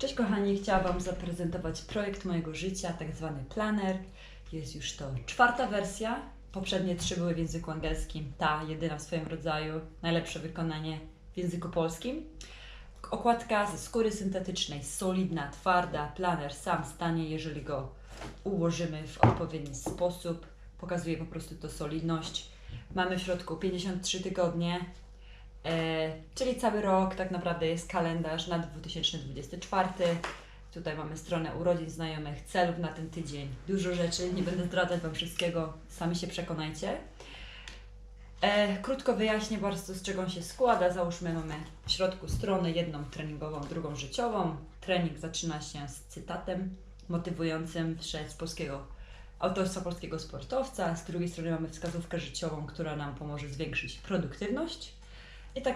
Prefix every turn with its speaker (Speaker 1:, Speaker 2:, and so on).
Speaker 1: Cześć kochani, chciałam Wam zaprezentować projekt mojego życia, tak zwany planer. Jest już to czwarta wersja. Poprzednie trzy były w języku angielskim, ta jedyna w swoim rodzaju, najlepsze wykonanie w języku polskim. Okładka ze skóry syntetycznej, solidna, twarda, planer sam stanie, jeżeli go ułożymy w odpowiedni sposób. Pokazuje po prostu to solidność. Mamy w środku 53 tygodnie, E, czyli cały rok tak naprawdę jest kalendarz na 2024. Tutaj mamy stronę urodzin znajomych, celów na ten tydzień. Dużo rzeczy, nie będę zdradzać Wam wszystkiego, sami się przekonajcie. E, krótko wyjaśnię bardzo z czego on się składa. Załóżmy mamy w środku stronę jedną treningową, drugą życiową. Trening zaczyna się z cytatem motywującym przez polskiego autorstwa polskiego sportowca. Z drugiej strony mamy wskazówkę życiową, która nam pomoże zwiększyć produktywność.